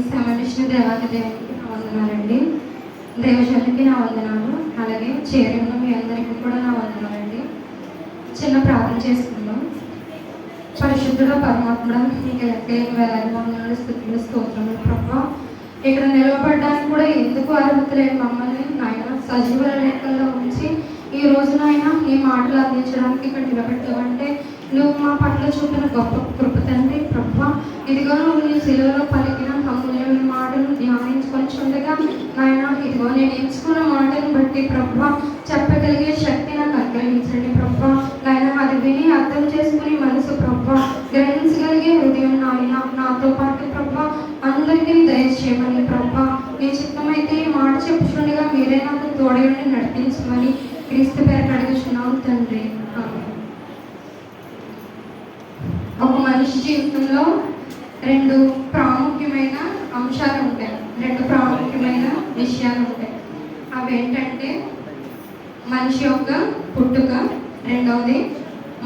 ఈ సమవిష్ణు దేవాది నా వందనాలండి. దేవశక్తికి నా వందనాలు. అలాగే చేరిన మీ అందరికీ కూడా నా వందనాలండి. చిన్న ప్రార్థన చేసుకుందాం. పరిశుద్ధుడ పరమాత్ముడ మీకు ఎక్కడ వేలాది వందనాలు స్థుతులు స్తోత్రములు ప్రభా. ఇక్కడ నిలవబడడానికి కూడా ఎందుకు అర్హత లేదు మమ్మల్ని? నాయన సజీవుల లెక్కల్లో ఉంచి ఈ రోజు నాయన ఈ మాటలు అందించడానికి ఇక్కడ నిలబెట్టావంటే నువ్వు మా పట్ల చూపిన గొప్ప కృప తండ్రి ప్రభా. ఇదిగో నువ్వు నీ శిలువలో పలికిన అమూల్యమైన మాటలు ధ్యానించుకొని చూడగా నాయన ఇదిగో నేను ఎంచుకున్న మాటను బట్టి ప్రభా చెప్పగలిగే శక్తి నాకు అనుగ్రహించండి ప్రభా. నాయన అది విని అర్థం చేసుకుని మనసు ప్రభా గ్రహించగలిగే హృదయం నాయన నాతో పాటు ప్రభా అందరికీ దయచేయమని ప్రభా. నీ చిత్తమైతే ఈ మాట చెప్పుచుండగా మీరే నాకు తోడయుండి నడిపించమని క్రీస్తు పేరు అడుగుచున్నాం తండ్రి. ఒక మనిషి జీవితంలో రెండు ప్రాముఖ్యమైన అంశాలు ఉంటాయి రెండు ప్రాముఖ్యమైన విషయాలు ఉంటాయి అవి ఏంటంటే మనిషి యొక్క పుట్టుక రెండవది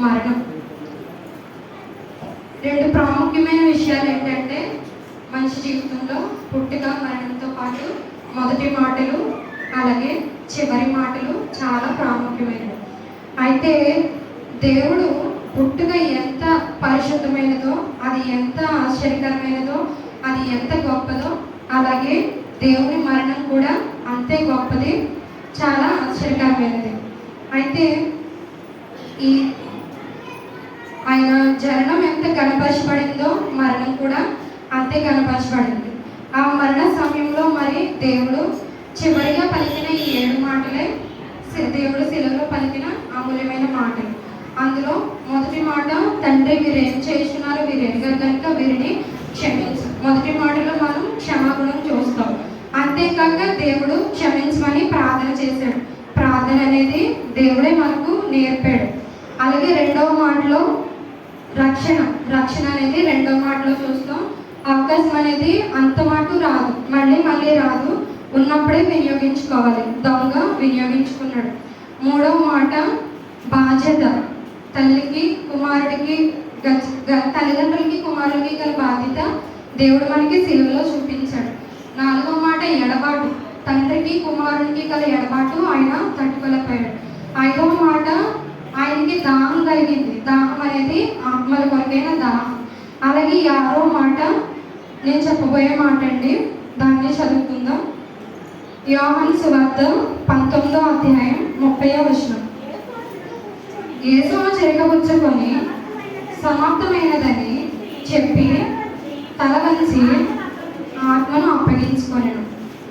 మరణం. రెండు ప్రాముఖ్యమైన విషయాలు ఏంటంటే మనిషి జీవితంలో పుట్టుక మరణంతో పాటు మొదటి మాటలు అలాగే చివరి మాటలు చాలా ప్రాముఖ్యమైనవి. అయితే దేవుడు పుట్టుక ఎంత పరిశుద్ధమైనదో అది ఎంత ఆశ్చర్యకరమైనదో అది ఎంత గొప్పదో అలాగే దేవుని మరణం కూడా అంతే గొప్పది. చాలా ఆశ్చర్యకరమైనది. అయితే ఈ ఆయన జననం ఎంత కనపరచబడిందో మరణం కూడా అంతే కనపరచబడింది ఆ మరణ సమయంలో మరి దేవుడు చివరిగా పలికిన ఈ ఏడు మాటలే దేవుడు శిలలో పలికిన అమూల్యమైన మాటలు. అందులో మొదటి మాట తండ్రి మీరు ఏం చేస్తున్నారు మీరు ఎరగరు కనుక వీరిని క్షమించు మొదటి మాటలో మనం క్షమాగుణం చూస్తాం. అంతేకాక దేవుడు క్షమించమని ప్రార్థన చేశాడు. ప్రార్థన అనేది దేవుడే మనకు నేర్పాడు. అలాగే రెండవ మాటలో రక్షణ. రక్షణ అనేది రెండవ మాటలో చూస్తాం. అవకాశం అనేది అంత మాటు రాదు. మళ్ళీ మళ్ళీ రాదు. ఉన్నప్పుడే వినియోగించుకోవాలి. దొంగ వినియోగించుకున్నాడు. మూడవ మాట బాధ్యత. తల్లికి కుమారుడికి గ- గ- తల్లిదండ్రులకి కుమారుడికి గల బాధ్యత దేవుడు మనకి సిలువలో చూపించాడు. నాలుగో మాట ఎడబాటు. తండ్రికి కుమారునికి గల ఎడబాటు ఆయన తట్టుకోలేకపోయాడు. ఐదవ మాట ఆయనకి దాహం కలిగింది. దాహం అనేది ఆత్మల కొరకైన దాహం. అలాగే ఆరో మాట నేను చెప్పబోయే మాట అండి. దాన్ని చదువుకుందాం. యోహన్ సువార్త పంతొమ్మిదో అధ్యాయం ముప్పై వచనం. యేసు చెరగబుచ్చుకొని సమాప్తమైనదని చెప్పి తల ఆత్మను అప్పగించుకొనను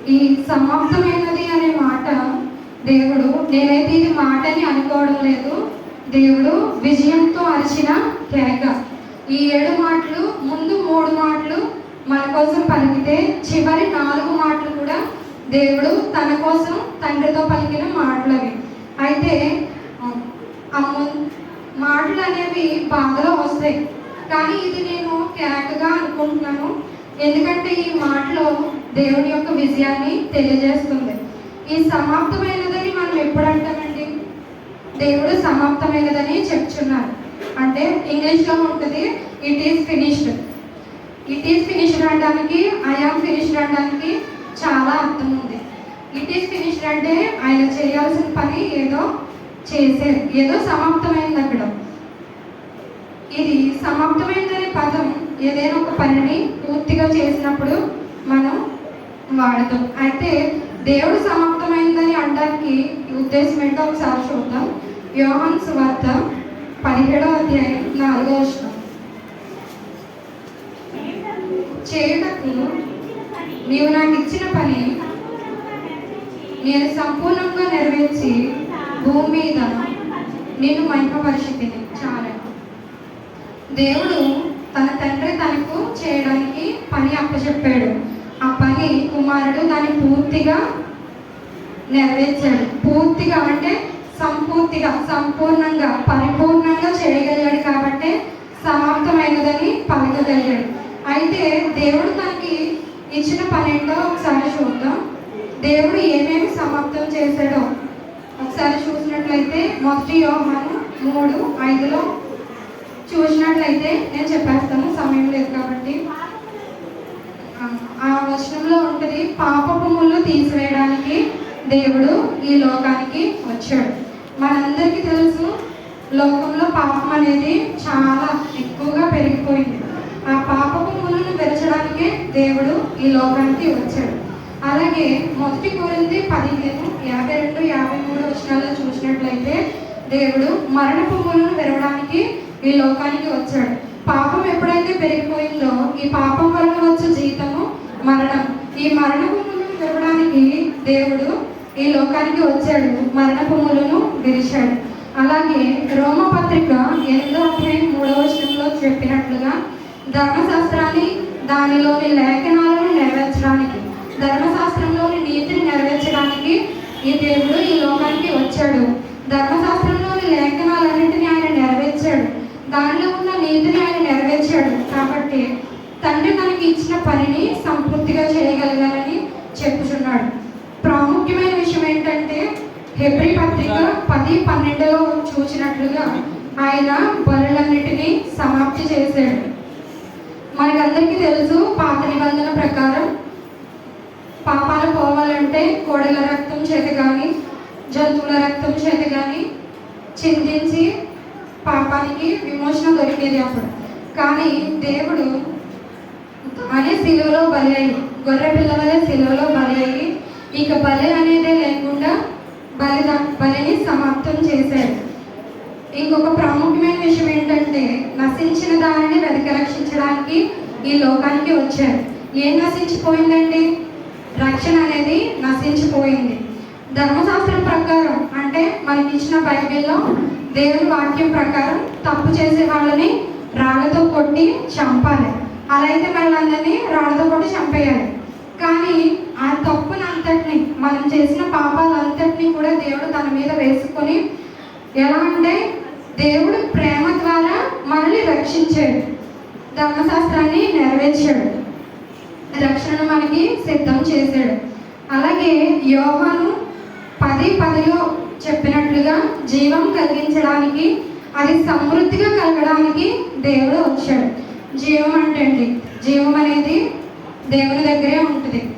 ఈ సమాప్తమైనది అనే మాట దేవుడు నేనైతే ఇది మాటని అనుకోవడం లేదు. దేవుడు విజయంతో అరిచిన కేక ఈ ఏడు మాటలు ముందు మూడు మాటలు మన కోసం పలికితే చివరి నాలుగు మాటలు కూడా దేవుడు తన కోసం తండ్రితో పలికిన మాటలు అవి. అయితే మాటలు అనేవి బాధలో వస్తాయి. కానీ ఇది నేను కేక అనుకుంటున్నాను ఎందుకంటే ఈ మాటలో దేవుని యొక్క విజయాన్ని తెలియజేస్తుంది. ఈ సమాప్తమైనదని మనం ఎప్పుడు అంటామండి? దేవుడు సమాప్తమైనదని చెప్తున్నారు. అంటే ఇంగ్లీష్లో ఉంటుంది it is finished it is finished అనడానికి ఐఆమ్ ఫినిష్డ్ అనడానికి చాలా అర్థం ఉంది. ఇట్ ఈస్ ఫినిష్డ్ అంటే ఆయన చేయాల్సిన పని ఏదో చేసేది ఏదో సమాప్తమైంది అక్కడ. ఇది సమాప్తమైందనే పదం ఏదైనా ఒక పనిని పూర్తిగా చేసినప్పుడు మనం వాడతాం. అయితే దేవుడు సమాప్తమైందని అనడానికి ఉద్దేశం ఏంటో ఒకసారి చూద్దాం. యోహాన్ సువార్త పదిహేడవ అధ్యాయం నాలుగో వచనం. చేయుటకు నీవు నాకు ఇచ్చిన పని నేను సంపూర్ణంగా నెరవేర్చి భూమి మీద నేను మహిమపరిచితిని. చాలా. దేవుడు తనకు చేయడానికి పని అప్పచెప్పాడు. ఆ పని కుమారుడు దాన్ని పూర్తిగా నెరవేర్చాడు. పూర్తిగా అంటే సంపూర్తిగా సంపూర్ణంగా పరిపూర్ణంగా చేయగలిగాడు కాబట్టి సమాప్తమైనదని పలకగలిగాడు. అయితే దేవుడు తనకి ఇచ్చిన పని ఏంటో ఒకసారి చూద్దాం. దేవుడు ఏమేమి సమాప్తం చేశాడో. ఒకసారి చూసినట్లయితే మొదటి యోహాను మూడు ఐదులో చూసినట్లయితే నేను చెప్పేస్తాను సమయం లేదు కాబట్టి. ఆ, ఆ పాపపు ముళ్ళు తీసివేయడానికి దేవుడు ఈ లోకానికి వచ్చాడు. మనందరికీ తెలుసు లోకంలో పాపం అనేది చాలా ఎక్కువగా పెరిగిపోయింది. ఆ పాపపు ముళ్ళను పెరచడానికే దేవుడు ఈ లోకానికి వచ్చాడు. అలాగే మొదటి కోరింది పదిహేను యాభై రెండు యాభై మూడు వచనాల్లో చూసినట్లయితే దేవుడు మరణపు ముళ్ళను పెరగడానికి ఈ లోకానికి వచ్చాడు. పాపం ఎప్పుడైతే పెరిగిపోయిందో ఈ పాపం వలన వచ్చే జీతము మరణం. ఈ మరణపు ముళ్ళను పెరగడానికి దేవుడు ఈ లోకానికి వచ్చాడు. మరణపు ముళ్ళను విరిచాడు. అలాగే రోమపత్రిక ఎనిమిదో అధ్యాయం మూడవ వచనంలో చెప్పినట్లుగా ధర్మశాస్త్రాన్ని దానిలోని లేఖనాలను నెరవేర్చడానికి ధర్మశాస్త్రంలోని నీతిని నెరవేర్చడానికి ఈ దేవుడు ఈ లోకానికి వచ్చాడు. ధర్మశాస్త్రంలో లేఖనాలన్నింటినీ ఆయన నెరవేర్చాడు దానిలో ఉన్న నీతిని ఆయన నెరవేర్చాడు కాబట్టి తండ్రి తనకి ఇచ్చిన పనిని సంపూర్తిగా చేయగలగాలని చెప్పుచున్నాడు. ప్రాముఖ్యమైన విషయం ఏంటంటే హెబ్రి పత్రిక పది పన్నెండులో చూసినట్లుగా ఆయన బరులన్నిటినీ సమాప్తి చేశాడు. మనకందరికీ తెలుసు పాత నిబంధన ప్రకారం పాపాలు పోవాలంటే కోడల రక్తం చేత కానీ జంతువుల రక్తం చేత కానీ చిందించి పాపానికి విమోచన దొరికేది అప్పుడు. కానీ దేవుడు తానే సిలువలో బలి అయ్యి గొర్రె పిల్లవలే సిలువలో బలి అయ్యి ఇక బలి అనేదే లేకుండా బలి బలిని సమాప్తం చేశాడు. ఇంకొక ప్రాముఖ్యమైన విషయం ఏంటంటే నశించిన దానిని వెతక రక్షించడానికి ఈ లోకానికి వచ్చారు ఏం నశించిపోయిందండి? రక్షణ అనేది నశించిపోయింది. ధర్మశాస్త్రం ప్రకారం అంటే మనకి ఇచ్చిన బైబిల్లో దేవుని వాక్యం ప్రకారం తప్పు చేసే వాళ్ళని రాళ్ళతో కొట్టి చంపాలి. అలా అయితే వాళ్ళందరినీ రాళ్ళతో కొట్టి చంపేయాలి. కానీ ఆ తప్పునంతటిని మనం చేసిన పాపాలంతటినీ కూడా దేవుడు తన మీద వేసుకొని ఎలా అంటే దేవుడు ప్రేమ ద్వారా మనల్ని రక్షించాడు. ధర్మశాస్త్రాన్ని నెరవేర్చాడు. రక్షణను మనకి సిద్ధం చేశాడు. అలాగే యోగాను పది పదిలో చెప్పినట్లుగా జీవం కలిగించడానికి అది సమృద్ధిగా కలగడానికి దేవుడు వచ్చాడు. జీవం అంటే అండి జీవం అనేది దేవుని దగ్గరే ఉంటుంది.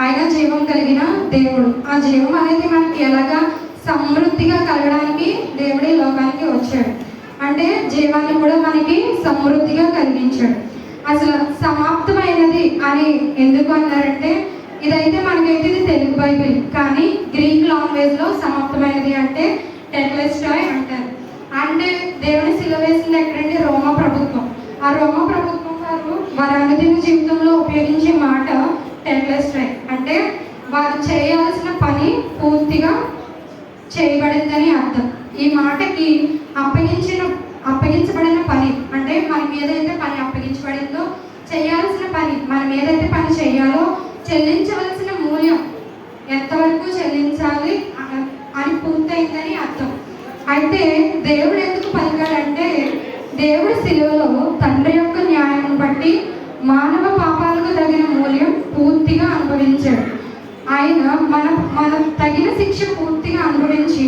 ఆయన జీవం కలిగిన దేవుడు. ఆ జీవం అనేది మనకి ఎలాగా సమృద్ధిగా కలగడానికి దేవుడి లోకానికి వచ్చాడు. అంటే జీవాన్ని కూడా మనకి సమృద్ధిగా కలిగించాడు. అసలు సమాప్తమైనది అని ఎందుకు అన్నారంటే ఇదైతే మనకైతే ఇది తెలుగు బైబిల్. కానీ గ్రీక్ లాంగ్వేజ్లో సమాప్తమైనది అంటే టెక్లెస్టాయ్ అంటారు. దేవుని శిల వేసింది ఎక్కడంటే రోమా ప్రభుత్వం. ఆ రోమా ప్రభుత్వం వారు వారి అనుదిన జీవితంలో ఉపయోగించే మాట టెక్లెస్టాయ్ అంటే వారు చేయాల్సిన పని పూర్తిగా చేయబడిందని అర్థం. ఈ మాటకి అప్పగించిన అప్పగించబడిన పని అంటే మనం ఏదైతే పని అప్పగించబడిందో చేయాల్సిన పని మనం ఏదైతే పని చేయాలో చెల్లించవలసిన మూల్యం ఎంతవరకు చెల్లించాలి అని పూర్తయిందని అర్థం. అయితే దేవుడు ఎందుకు పలికాడంటే దేవుడి శిలువలో తండ్రి యొక్క న్యాయం బట్టి మానవ పాపాలకు తగిన మూల్యం పూర్తిగా అనుభవించాడు. ఆయన మన మన తగిన శిక్ష పూర్తిగా అనుభవించి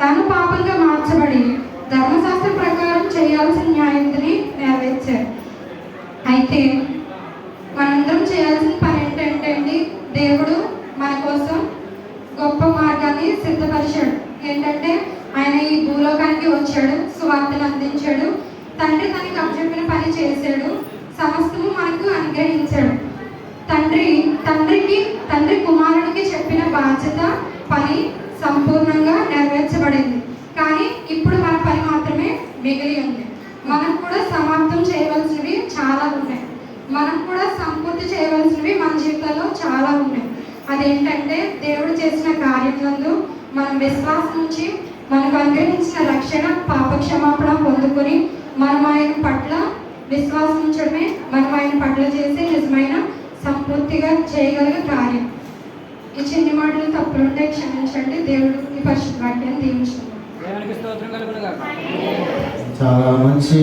తను పాపంగా మార్చబడి ధర్మశాస్త్ర ప్రకారం చేయాల్సిన న్యాయంతిని నెరవేర్చారు అయితే మనందరం చేయాల్సిన పని ఏంటంటే అండి దేవుడు మన కోసం గొప్ప మార్గాన్ని సిద్ధపరిచాడు ఏంటంటే ఆయన ఈ భూలోకానికి వచ్చాడు సువార్తను అందించాడు తండ్రి తనకి అప్పచెప్పిన పని చేశాడు. సమస్తము మనకు అనుగ్రహించాడు. తండ్రి తండ్రికి తండ్రి కుమారుడికి చెప్పిన బాధ్యత పని సంపూర్ణంగా నెరవేర్చబడింది. కానీ ఇప్పుడు మన పని మాత్రమే మిగిలి ఉంది. మనం కూడా సమాప్తం చేయవలసినవి చాలా ఉన్నాయి. మనం కూడా సంపూర్తి చేయవలసినవి మన జీవితంలో చాలా ఉన్నాయి. అదేంటంటే దేవుడు చేసిన కార్యములందు మనం విశ్వాసం నుంచి మనకు అనుగ్రహించిన రక్షణ పాపక్షమాపణ పొందుకొని మనం ఆయన పట్ల విశ్వాసం ఉంచడమే మనం ఆయన పట్ల చేసే నిజమైన సంపూర్తిగా చేయగలిగే కార్యం. ఈ చిన్ని మాటలు తప్పులుంటే క్షమించండి. దేవుడు ఈ పరిశుద్ధ వాక్యాన్ని దీవించుకున్నాం దేవునికి స్తోత్రం కలుగునుగా చాలా మంచి